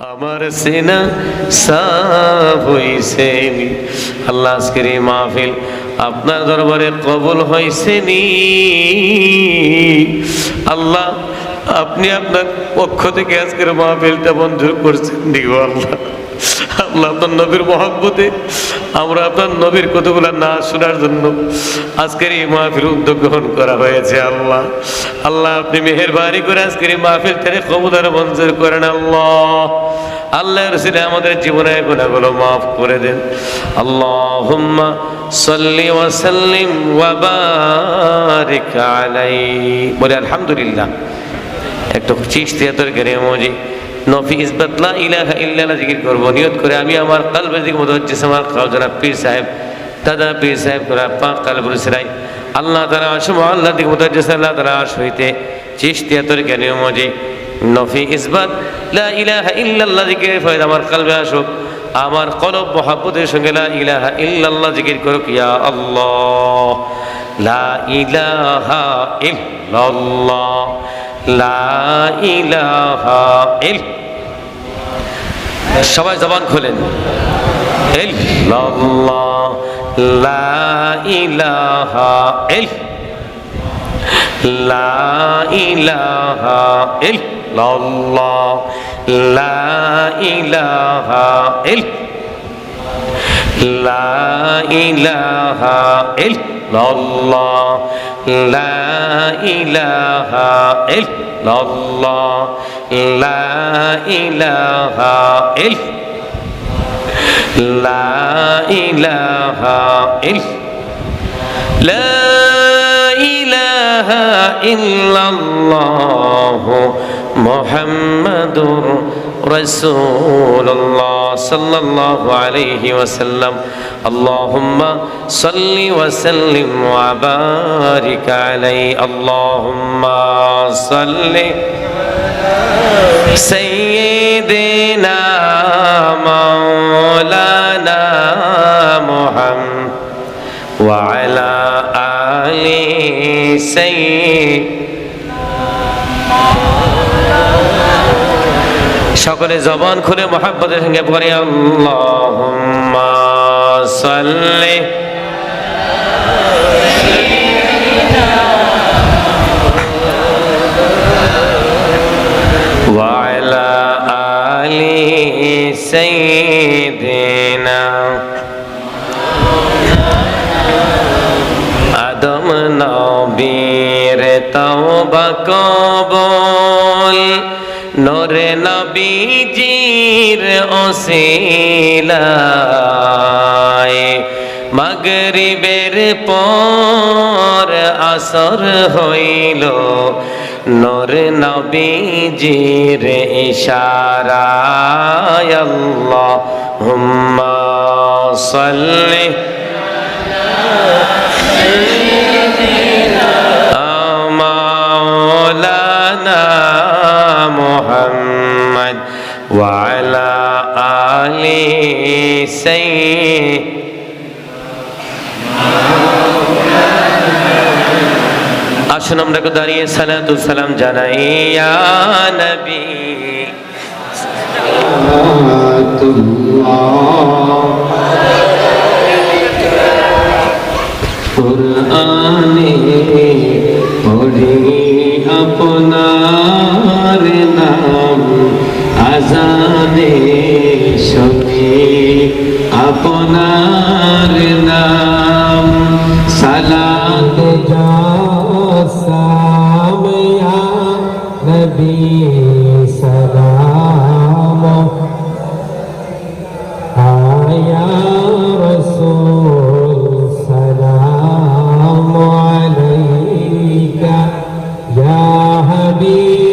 আমার সেনা সাফ নি। আল্লাহ আজকের এই মাহফিল আপনার দরবারে কবল হয়েছে নি। আল্লাহ আপনি আপনার পক্ষ থেকে আজকের মাহফিলটা মঞ্জুর করছেন নি গো আল্লাহ আল্লাহ আপনার নবীর মহব্বতে, আমরা আপনার নবীর কতগুলা না শোনার জন্য আজকের এই মাহফিল উদ্যোগ গ্রহণ করা হয়েছে, আল্লাহ। আল্লাহ, আপনি মেহরবানি করে আজকের এই মাহফিল থেকে ক্ষমতার মঞ্জুর করেন, আল্লাহ। আল্লাহ রসিলে আমাদের জীবনের গুণাগুলো মাফ করে দেন। আল্লাহুম্মা সাল্লি ওয়া সাল্লিম ওয়া বারিক আলাইহি। বলে, আলহামদুলিল্লাহ। একটু চিস্তিয়া তরকারি মজি নফি ইসবাত লা ইলাহা ইল্লাল্লাহ জিকির করব। নিয়ত করে আমি আমার কলবের দিকে মুতাওয়াজ্জিহ আমার খাওজানা পীর সাহেব। দাদা পীর সাহেব করে পাক কলবুল সিরাই আল্লাহ তাআলা আশম আল্লাহ দিকে মুতাওয়াজ্জিহ আল্লাহ তাআলা আশ হইতে চিস্তিয়া তরকারি মজি নফি ইসবাত লা ইলাহা ইল্লাল্লাহ জিকির ফয়দা আমার কলবে আসুক। আমার কলব মহাব্বতের সঙ্গে লা ইলাহা ইল্লাল্লাহ জিকির করুক, ইয়া আল্লাহ। লা ইলাহা ইল্লাল্লাহ। সবাই জবান খোলেন। ইল্লাল্লাহ লা ইলাহা ইল লা ইলাহা ইল্লাল্লাহ লা ইলাহা ইল লা ইলাহা ইল্লাল্লাহ লা ইলাহা ইল্লাল্লাহ লা ইলাহা ইল লা ইলাহা ইল লা رسول الله صلى الله عليه وسلم اللهم صل وسلم وبارك عليه اللهم صل سيدنا مولانا محمد وعلى آل سيدنا সকলে জবান খুলে মহাব্বতের সঙ্গে পড়ে আল্লাহ সাল্লি নরে নবীজির ওসিলায় মগরিবের পর আসর হইল। নর নবীজির ইশারা আল্লাহ হুম্মা সাল্লি আলা সাইয়্যিদিনা আসুন আমরা একটু দাঁড়িয়ে সালাতু সালাম জানাই ইয়া নবী ইয়া হাবিব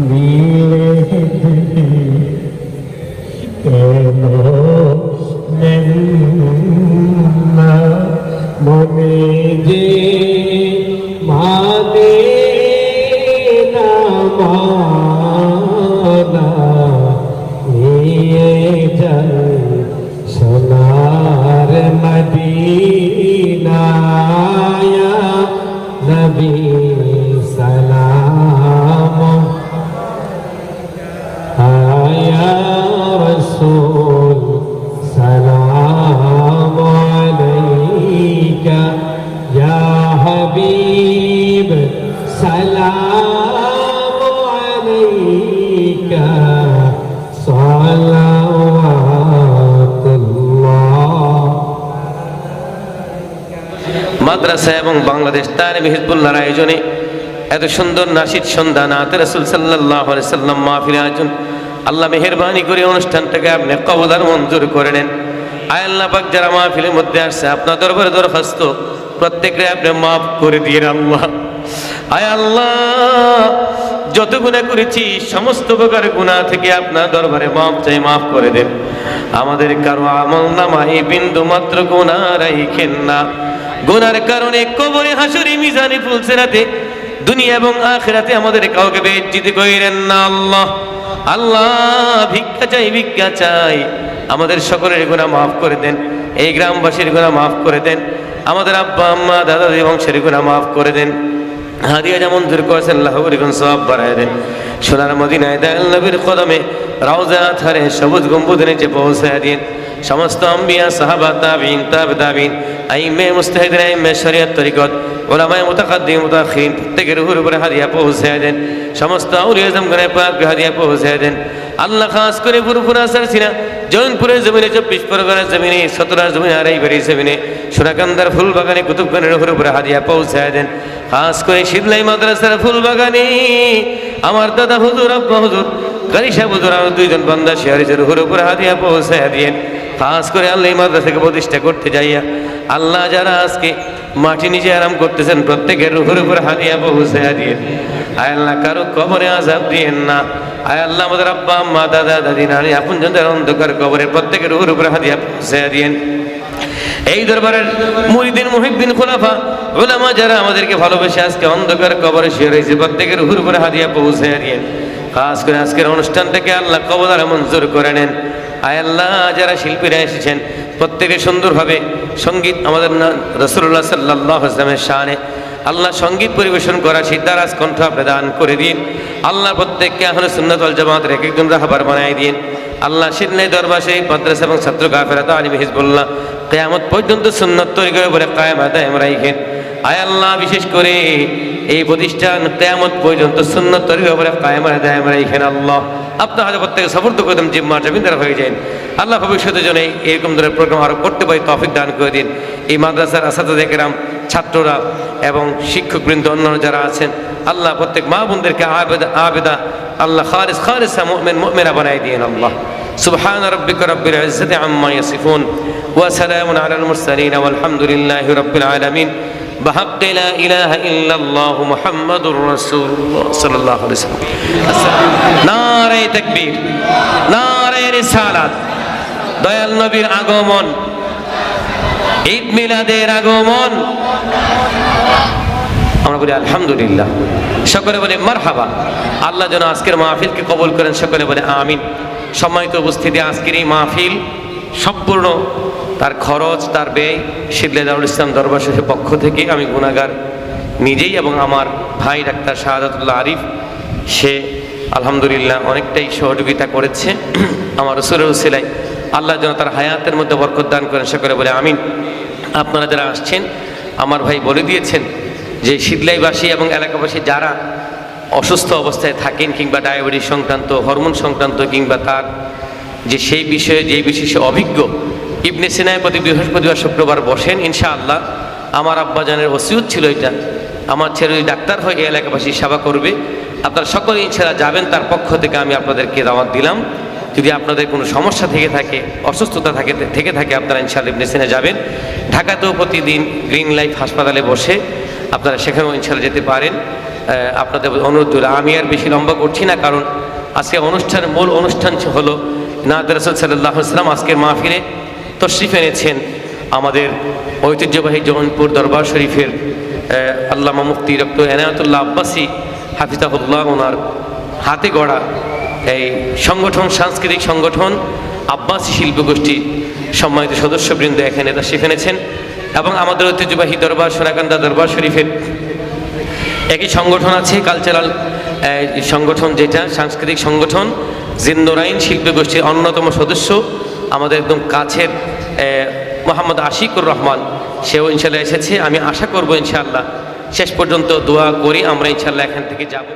নীলে কেন মনে যে মাদে না মানা নিয়ে যান সোনার মদিনায়া মাদ্রাসা এবং বাংলাদেশ তার হিজবুল্লাহর আয়োজনে এত সুন্দর নাসিদ সন্ধ্যা নাতে রসুল সাল্লাহ সাল্লাম মাহফিল আয়োজন। আল্লাহ মেহরবানি করে অনুষ্ঠানটাকে আপনি কবলার মঞ্জুর করে নেন। আয় আল্লাহ পাক যারা মাহফিলের মধ্যে আসছে, আপনার দরবারে দরখাস্ত প্রত্যেককে আপনি মাফ করে দিয়ে আল্লাহ। আয় আল্লাহ, যত গুণা করেছি, সমস্ত প্রকার গুণা থেকে আপনার দরবারে মাফ চাই, মাফ করে দেন। আমাদের কারও আমল নামা এই বিন্দু মাত্র গুণা রাইখেন না। গুনার কারণে কবরে হাসরি মিজানি ফুলছে রাতে। দুনিয়া এবং আখেরাতে আমাদের কাউকে বেজ্জিত কইরেন না আল্লাহ। আল্লাহ ভিক্ষা চাই ভিক্ষা চাই। আমাদের সকলের গুণা মাফ করে দেন, এই গ্রামবাসীর গুণা মাফ করে দেন, আমাদের আব্বা, আম্মা, দাদা বংশের গুণা মাফ করে দেন। হাদিয়া যেমন দূর করেছেন লাহরিগুন সব বাড়ায় দেন। সোনার মদিনায় দয়াল নবীর কদমে রাউজা থারে সবুজ গম্বুদের নিচে পৌঁছায় দিন সমস্ত আম্বিয়া, সাহাবা, তাবিন, তাব, তাবিন, আইমে, মুস্তাহিদিন, আইমে, শরিয়ত তরিকত, ওলামায়ে, মুতাকাদ্দিম, মুতাখিরিন, প্রত্যেকের রুহুর উপরে হাদিয়া পৌঁছায় দেন। সমস্ত আউলিয়া জামগানে পাক হাদিয়া পৌঁছায় দেন। আল্লাহ খাস করে পুরপুর আসার সিনা, জৈনপুরের জমিনে, চব্বিশ পরগনার জমিনে, সতরার জমিনে আড়াই বাড়ি জমিনে সোনাকান্দার ফুল বাগানে কুতুবখানের রুহুর উপরে হাদিয়া পৌঁছায় দেন। খাস করে শীতলাই মাদ্রাসার ফুল বাগানে আমার দাদা হুজুর, আব্বা হুজুর, গারিশা হুজুর আমার দুইজন বান্দা শেয়ারিজের রুহুর উপরে হাদিয়া পৌঁছায় দিয়েন খাস করে আল্লাহ এই মাদ্রাসাকে প্রতিষ্ঠা করতে যাইয়া, আল্লাহ যারা আজকে মাটি নিচে আরাম করতেছেন, প্রত্যেকের রুহুর উপরে হাদিয়া পৌঁছায় দিয়েন আয় আল্লাহ, কারও কবরে আজাব দিয়েন না। আয় আল্লাহ, আমাদের আব্বা, আম্মা, দাদা, দাদি, নানি আপন জনদের অন্ধকার কবরে প্রত্যেকের রুহুর উপরে হাদিয়া পৌঁছায় দিয়েন। এই দরবারের মুরিদিন, মুহিদ্দিন, খোলাফা ওলামা যারা আমাদেরকে ভালোবেসে আজকে অন্ধকার কবরে শুয়ে রয়েছে, প্রত্যেকের হুর উপরে হাদিয়া পৌঁছে দিয়ে খাস করে আজকের অনুষ্ঠান থেকে আল্লাহ কবলারা মঞ্জুর করে নেন। আয় আল্লাহ, যারা শিল্পীরা এসেছেন, প্রত্যেকে সুন্দরভাবে সংগীত আমাদের রসুল্লাহ সাল্লাহ শানে, আল্লাহ সংগীত পরিবেশন করা সিদ্ধারাজ কণ্ঠ আপনি দান করে দিন। আল্লাহ প্রত্যেককে এখন সুন্নতল জামাতের এক একজন রাহাবার বানাই দিন। আল্লাহ সিদলাই দরবার সেই মাদ্রাসা এবং ছাত্র কাফেরা তো আলিম হিজবুল্লাহ কেয়ামত পর্যন্ত সুন্নত তৈরি করে বলে কায়াম আদায় রাইখেন। আয় আল্লাহ, বিশেষ করে এই প্রতিষ্ঠান কেয়ামত পর্যন্ত সুন্নত তৈরি করে বলে কায়াম আদায় রাইখেন আল্লাহ। আপনার হাতে প্রত্যেকে সফর্দ করে দেন জিম্মা জমিদার হয়ে যান আল্লাহ ভবিষ্যতের জন্য এরকম ধরনের প্রোগ্রাম আরো করতে পারি তফিক দান করে দিন এই মাদ্রাসার আসাদা দেখলাম ছাত্ররা এবং শিক্ষকবৃন্দ অন্যান্য যারা আছেন আল্লাহ প্রত্যেক মা বোনদেরকে আবেদা আবেদা আল্লাহ খারিস খারিসা মুমিন মুমিনা বানাই দিন আল্লাহ سبحان ربك رب العزة عما يصفون وسلام على المرسلين والحمد لله رب العالمين بحق لا إله إلا الله محمد رسول الله صلى الله عليه وسلم নারে তাকবীর নারে রিসালাত দয়াল নবীর আগমন ঈদ মিলাদের আগমন আমরা বলি আলহামদুলিল্লাহ সকলে বলে মারহাবা আল্লাহ যেন আজকের মাহফিলকে কবল করেন সকলে বলে আমিন সম্মানিত উপস্থিতি আজকের এই মাহফিল সম্পূর্ণ তার খরচ, তার ব্যয় শিদলে দারুল ইসলাম দরবার শেষের পক্ষ থেকে আমি গুণাগার নিজেই এবং আমার ভাই ডাক্তার শাহাদাতুল্লাহ আরিফ, সে আলহামদুলিল্লাহ অনেকটাই সহযোগিতা করেছে। আমার রসুলের উসিলাই আল্লাহ যেন তার হায়াতের মধ্যে বরকত দান করেন করে বলে, আমিন। আপনারা যারা আসছেন, আমার ভাই বলে দিয়েছেন যে শীতলাইবাসী এবং এলাকাবাসী যারা অসুস্থ অবস্থায় থাকেন কিংবা ডায়াবেটিস সংক্রান্ত, হরমোন সংক্রান্ত কিংবা তার যে সেই বিষয়ে, যে বিষয়ে সে অভিজ্ঞ ইবনে সিনায় প্রতি বৃহস্পতিবার শুক্রবার বসেন, ইনশাআল্লাহ। আমার আব্বাজানের ওসিউত ছিল এটা। আমার ছেলে ডাক্তার হয়ে এই এলাকাবাসী সেবা করবে। আপনারা সকলে ইনশাআল্লাহ যাবেন, তার পক্ষ থেকে আমি আপনাদেরকে দাওয়াত দিলাম। যদি আপনাদের কোনো সমস্যা থেকে থাকে, অসুস্থতা থাকে, থেকে থাকে, আপনারা ইনশাআল্লাহ ইবনে সিনা যাবেন। ঢাকাতেও প্রতিদিন গ্রিন লাইফ হাসপাতালে বসে আপনারা সেখানেও ইনশাআল্লাহ যেতে পারেন। আপনাদের অনুরোধ। আমি আর বেশি লম্বা করছি না, কারণ আজকে অনুষ্ঠানের মূল অনুষ্ঠান হলো নাদ রসুল সাল্লাহ সাল্লাম আজকের মাহফিলে তশরিফ এনেছেন আমাদের ঐতিহ্যবাহী জৌনপুর দরবার শরীফের আল্লামা মুফতি ডক্টর এনায়তুল্লাহ আব্বাসী হাফিজাহুল্লাহ ওনার হাতে গড়া এই সংগঠন, সাংস্কৃতিক সংগঠন আব্বাসী শিল্পগোষ্ঠী সম্মানিত সদস্যবৃন্দ এখানে তশরিফ এনেছেন এবং আমাদের ঐতিহ্যবাহী দরবার, সোনাকান্দা দরবার শরীফের একই সংগঠন আছে, কালচারাল সংগঠন যেটা, সাংস্কৃতিক সংগঠন, জিন্দোরাইন শিল্পী গোষ্ঠীর অন্যতম সদস্য, আমাদের একদম কাছের মোহাম্মদ আশিকুর রহমান, সেও ইনশাল্লাহ এসেছে। আমি আশা করব ইনশাআল্লাহ শেষ পর্যন্ত দোয়া করি, আমরা ইনশাল্লাহ এখান থেকে যাব।